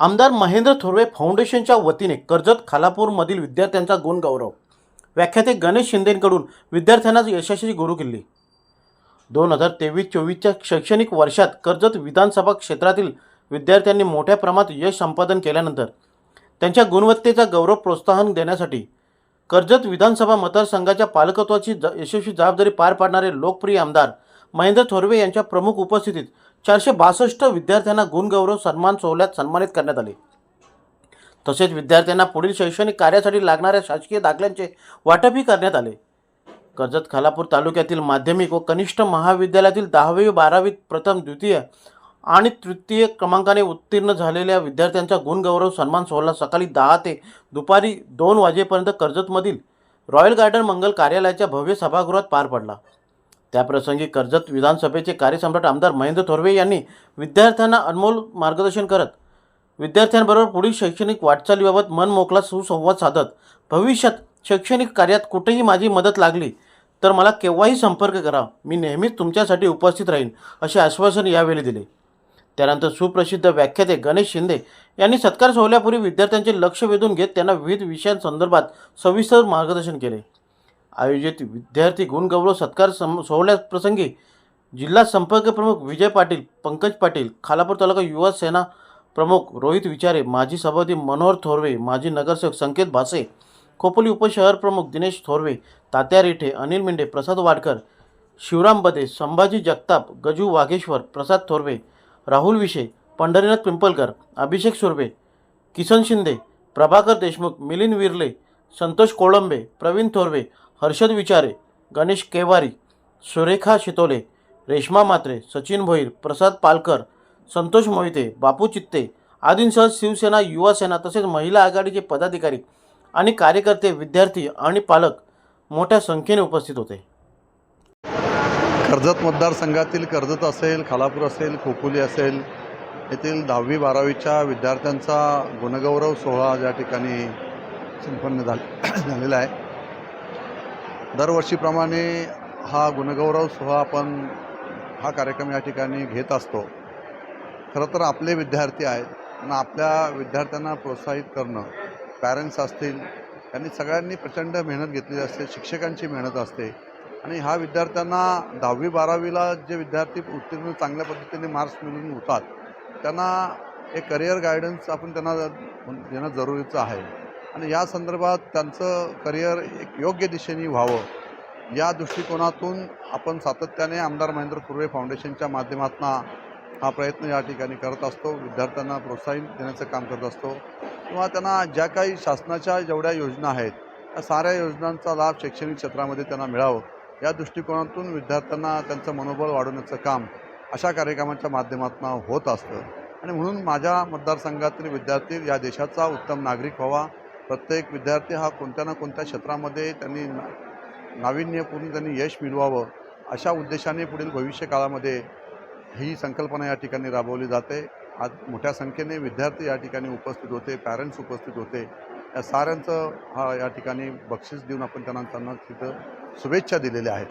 आमदार महेंद्र थोरवे फाउंडेशनच्या वतीने कर्जत खालापूरमधील विद्यार्थ्यांचा गुणगौरव. व्याख्याते गणेश शिंदेंकडून विद्यार्थ्यांना यशस्वी गुरु किल्ली. दोन हजार तेवीस चोवीसच्या शैक्षणिक वर्षात कर्जत विधानसभा क्षेत्रातील विद्यार्थ्यांनी मोठ्या प्रमाणात यश संपादन केल्यानंतर त्यांच्या गुणवत्तेचा गौरव प्रोत्साहन देण्यासाठी कर्जत विधानसभा मतदारसंघाच्या पालकत्वाची ज यशस्वी जबाबदारी पार पाडणारे लोकप्रिय आमदार महेंद्र थोरवे यांच्या प्रमुख उपस्थितीत चारशे बासष्ट विद्यार्थ्यांना गुणगौरव सन्मान सोहळ्यात सन्मानित करण्यात आले. तसेच विद्यार्थ्यांना पुढील शैक्षणिक कार्यासाठी लागणाऱ्या शासकीय दाखल्यांचे वाटपही करण्यात आले. कर्जत खालापूर तालुक्यातील माध्यमिक व कनिष्ठ महाविद्यालयातील दहावी बारावीत प्रथम द्वितीय आणि तृतीय क्रमांकाने उत्तीर्ण झालेल्या विद्यार्थ्यांचा गुणगौरव सन्मान सोहळा सकाळी दहा ते दुपारी दोन वाजेपर्यंत कर्जतमधील रॉयल गार्डन मंगल कार्यालयाच्या भव्य सभागृहात पार पडला. त्याप्रसंगी कर्जत विधानसभेचे कार्यसम्राट आमदार महेंद्र थोरवे यांनी विद्यार्थ्यांना अनमोल मार्गदर्शन करत विद्यार्थ्यांबरोबर पुढील शैक्षणिक वाटचालीबाबत मन मोकला सुसंवाद साधत भविष्यात शैक्षणिक कार्यात कुठेही माझी मदत लागली तर मला केव्हाही संपर्क करा. मी नेहमीच तुमच्यासाठी उपस्थित राहीन असे आश्वासन यावेळी दिले. त्यानंतर सुप्रसिद्ध व्याख्याते गणेश शिंदे यांनी सत्कार सोहळ्यापूर्वी विद्यार्थ्यांचे लक्ष वेधून घेत त्यांना विविध विषयांसंदर्भात सविस्तर मार्गदर्शन केले. आयोजित विद्यार्थी गुणगौरव सत्कार सम सोहळ्याप्रसंगी जिल्हा संपर्क प्रमुख विजय पाटील पंकज पाटील खालापूर तालुका युवा सेना प्रमुख रोहित विचारे माजी सभापती मनोहर थोरवे माजी नगरसेवक संकेत भासे खोपोली उपशहर प्रमुख दिनेश थोरवे तात्या रिठे अनिल मेंढे प्रसाद वाडकर शिवराम बदे संभाजी जगताप गजू वाघेश्वर प्रसाद थोरवे राहुल विशे पंढरीनाथ पिंपलकर अभिषेक सुर्वे किसन शिंदे प्रभाकर देशमुख मिलिंद विर्ले संतोष कोळंबे प्रवीण थोरवे हर्षद विचारे गणेश केवारी सुरेखा शितोले रेश्मा मात्रे सचिन भोईर प्रसाद पालकर संतोष मोहिते बापू चित्ते आदींसह शिवसेना युवा सेना तसेच महिला आघाडीचे पदाधिकारी आणि कार्यकर्ते विद्यार्थी आणि पालक मोठ्या संख्येने उपस्थित होते. कर्जत मतदारसंघातील कर्जत असेल खालापूर असेल खोपोली असेल येथील दहावी बारावीच्या विद्यार्थ्यांचा गुणगौरव सोहळा या ठिकाणी संपन्न झाला झालेला आहे. दरवर्षीप्रमाणे हा गुणगौरव सोहळा आपण हा कार्यक्रम या ठिकाणी घेत असतो. खरं तर आपले विद्यार्थी आहेत आणि आपल्या विद्यार्थ्यांना प्रोत्साहित करणं पॅरेंट्स असतील त्यांनी सगळ्यांनी प्रचंड मेहनत घेतलेली असते शिक्षकांची मेहनत असते. आणि ह्या विद्यार्थ्यांना दहावी बारावीला जे विद्यार्थी उत्तीर्ण चांगल्या पद्धतीने मार्क्स मिळून होतात त्यांना एक करिअर गायडन्स आपण त्यांना देणं जरुरीचं आहे. आणि या संदर्भात त्यांचं करिअर एक योग्य दिशेने व्हावं या दृष्टिकोनातून आपण सातत्याने आमदार महेंद्र कुर्वे फाउंडेशनच्या माध्यमातून हा प्रयत्न या ठिकाणी करत असतो. विद्यार्थ्यांना प्रोत्साहन देण्याचं काम करत असतो. किंवा त्यांना ज्या काही शासनाच्या जेवढ्या योजना आहेत त्या साऱ्या योजनांचा लाभ शैक्षणिक क्षेत्रामध्ये त्यांना मिळावं या दृष्टिकोनातून विद्यार्थ्यांना त्यांचं मनोबल वाढवण्याचं काम अशा कार्यक्रमाच्या माध्यमातून होत असतं. आणि म्हणून माझ्या मतदारसंघातील विद्यार्थी या देशाचा उत्तम नागरिक व्हावा. प्रत्येक विद्यार्थी हा कोणत्या ना कोणत्या क्षेत्रामध्ये त्यांनी ना नाविन्यपूर्ण त्यांनी यश मिळवावं अशा उद्देशाने पुढील भविष्य काळामध्ये ही संकल्पना या ठिकाणी राबवली जाते. आज मोठ्या संख्येने विद्यार्थी या ठिकाणी उपस्थित होते पॅरेंट्स उपस्थित होते. या साऱ्यांचं हा या ठिकाणी बक्षीस देऊन आपण त्यांना त्यांना तिथं शुभेच्छा दिलेल्या आहेत.